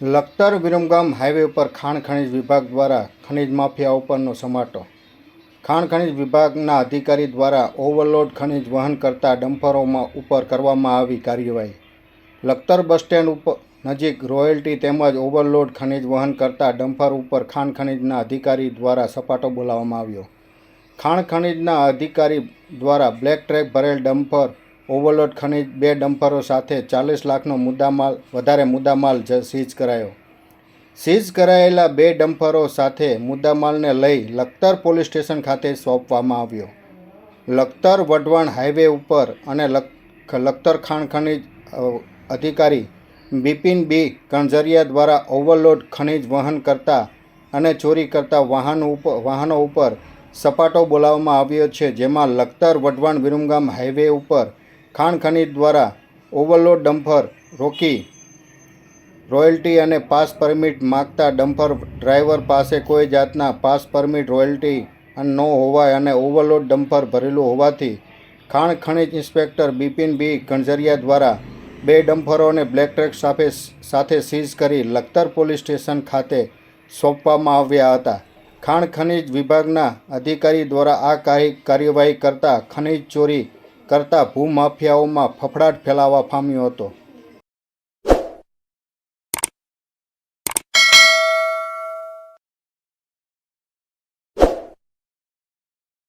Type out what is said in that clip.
Lakhtar Viramgam highway ઉપર ખાણ ખનિજ વિભાગ દ્વારા ખનિજ માફિયા ઉપરનો સમાટો. ખાણ ખનિજ વિભાગના અધિકારી દ્વારા ઓવરલોડ ખનિજ વહન કરતા ડમ્પરોમાં ઉપર કરવામાં આવી કાર્યવાહી. લખતર બસ સ્ટેન્ડ ઉપર નજીક રોયલ્ટી તેમજ ઓવરલોડ ખનિજ વહન કરતા ડમ્પર ઉપર ખાણ ખનિજના અધિકારી દ્વારા સપાટો બોલાવવામાં આવ્યો. ખાણ ખનિજના અધિકારી દ્વારા બ્લેક ટ્રેક ભરેલ ડમ્પર ઓવરલોડ ખનિજ બે ડમ્પરો સાથે ચાલીસ લાખનો મુદ્દામાલ, વધારે મુદ્દામાલ સીઝ કરાયો. સીઝ કરાયેલા બે ડમ્પરો સાથે મુદ્દામાલને લઈ લખતર પોલીસ સ્ટેશન ખાતે સોંપવામાં આવ્યો. લખતર વઢવાણ હાઈવે ઉપર અને લખ, લખતર ખાણ ખનિજ અધિકારી બિપિન બી કણઝરિયા દ્વારા ઓવરલોડ ખનિજ વહન કરતા અને ચોરી કરતા વાહનો ઉપર વાહનો ઉપર સપાટો બોલાવવામાં આવ્યો છે, જેમાં લખતર વઢવાણ વિરમગામ હાઈવે ઉપર ખાણ ખનિજ દ્વારા ઓવરલોડ ડમ્ફર રોકી રોયલ્ટી અને પાસ પરમિટ માગતા ડમ્ફર ડ્રાઈવર પાસે કોઈ જાતના પાસ પરમિટ, રોયલ્ટી ન હોવાય અને ઓવરલોડ ડમ્ફર ભરેલું હોવાથી ખાણ ખનિજ ઇન્સ્પેક્ટર બિપિન બી. ગણઝરિયા દ્વારા બે ડમ્ફરોને બ્લેક ટ્રેક સાથે સાથે સીઝ કરી લખતર પોલીસ સ્ટેશન ખાતે સોંપવામાં આવ્યા હતા. ખાણ ખનિજ વિભાગના અધિકારી દ્વારા આ કાર્ય- કાર્યવાહી કરતા ખનિજ ચોરી કરતા ભૂમાફિયાઓમાં ફફડાટ ફેલાવા પામ્યો હતો.